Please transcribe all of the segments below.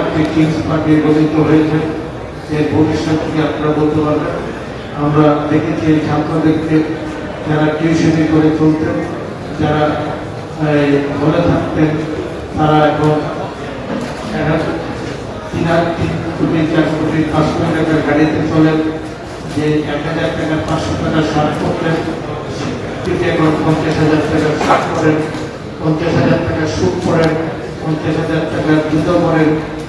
একটি Kings party গঠিত হয়েছে। এর ভবিষ্যৎ কি আপনারা বলতে পারবেন? আমরা দেখেছি এই ছাত্রদেরকে যারা টিউশনি করে চলতেন, যারা ঘরে থাকতেন, তারা এখন তিন হাজার তিন কোটি চার কোটি পাঁচশো টাকার গাড়িতে চলেন, যে এক হাজার টাকা, পাঁচশো টাকা সার করতেন এখন পঞ্চাশ হাজার টাকা সার করেন, পঞ্চাশ হাজার টাকা সুদ করেন, পঞ্চাশ হাজার টাকার জুতো করেন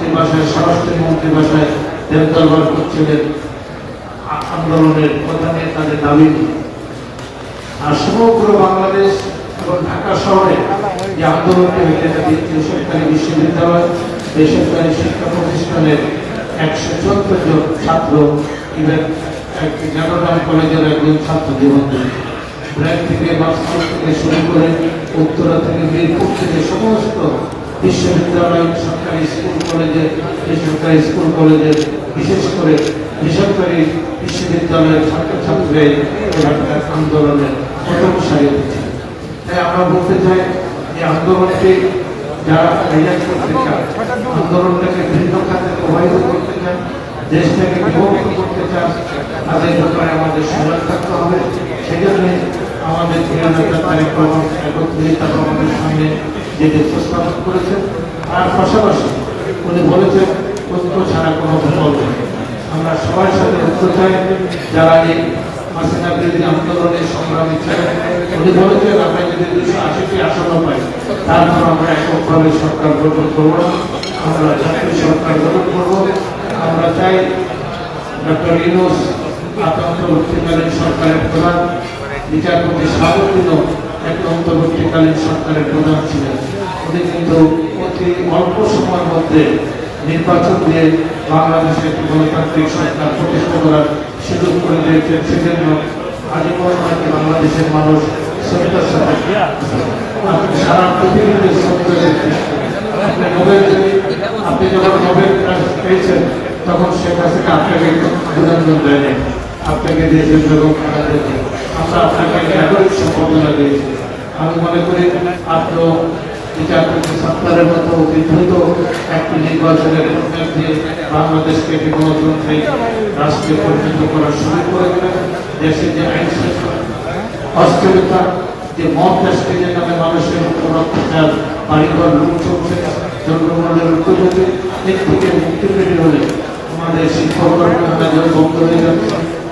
আইনমন্ত্রী বাসায়, স্বরাষ্ট্র মন্ত্রী বাসায় দেব দরবার করছিলেন। আন্দোলনের নিয়ে তাদের দাবি আর সমগ্র বাংলাদেশ এবং ঢাকা শহরে যে আন্দোলনটি হয়েছে এটা দ্বিতীয় সরকারি বিশ্ববিদ্যালয়, বেসরকারি শিক্ষা প্রতিষ্ঠানের একশো চোদ্দ জন ছাত্র, ইভেন একটি জানারাম কলেজের একজন ছাত্র জীবন ব্র্যাক থেকে বাক্সপুর থেকে শুরু করে উত্তরা থেকে মিরপুর থেকে সমস্ত বিশ্ববিদ্যালয়, সরকারি স্কুল, কলেজে, বেসরকারি স্কুল কলেজের বিশেষ করে বেসরকারি বিশ্ববিদ্যালয়ের ছাত্রছাত্রীরা এই এলাকার আন্দোলনের প্রথম সারিতে ছিল তাই আমরা বলতে চাই যে আন্দোলনটি যারা রিয়াক্ট করতে চান আন্দোলনটাকে ভিন্ন খাতে প্রবাহিত করতে চান দেশটাকে বিভক্ত করতে চান তাদের ব্যাপারে আমাদের সজাগ থাকতে হবে। সেই জন্য আমাদের প্রিয় নেতা তারেক রহমান, একত্রিত আমাদের যেটি উপস্থাপন করেছেন আর পাশাপাশি উনি বলেছেন ঐক্য ছাড়া কোনো নেই। আমরা সবার সাথে ঐক্য চাই। যারা এই হাসিনা বিরোধী আন্দোলনের সংগ্রামী ছিলেন, উনি বলেছেন, আমরা যদি দুশো আশিটি আসন পাই, তারপর আমরা এককভাবে সরকার গ্রহণ করব। আমরা জাতীয় সরকার গ্রহণ করব। আমরা চাই ডক্টর ইউনুস আতঙ্কবর্তীকালীন সরকারের প্রধান, বিচারপতি সাবুদ্দিনও অন্তর্বর্তীকালীন সরকারের প্রধান ছিলেন। উনি কিন্তু অতি অল্প সময়ের মধ্যে নির্বাচন দিয়ে বাংলাদেশে একটি গণতান্ত্রিক সরকার প্রতিষ্ঠা করার সুযোগ করে দিয়েছেন। সেজন্য আজীবন নাকি বাংলাদেশের মানুষ শ্রদ্ধার সাথে সারা পৃথিবীতে শ্রদ্ধা আপনি আপনি যখন নোবেল পেয়েছেন, তখন শেখ হাসিনা আপনাকে অভিনন্দন দেয়নি আপনাকে দিয়েছেন বেগম আমি মনে করি আপনি বিচারপতি সত্তারের মতো দ্রুত একটি নির্বাচনের দিয়ে বাংলাদেশকে একটি গণতান্ত্রিক রাষ্ট্রে পরিণত করার সুযোগ করে দেবেন দেশে যে আইন অস্থিরতা, যে মত দেশকে নামে মানুষের উপর অত্যাচার, বাড়িঘর লুট চলছে, জনগণের উত্তরগতি এর থেকে মুক্তি পেতে হলে আমাদের শিক্ষক কর্মকাণ্ড বন্ধ হয়ে যাচ্ছে।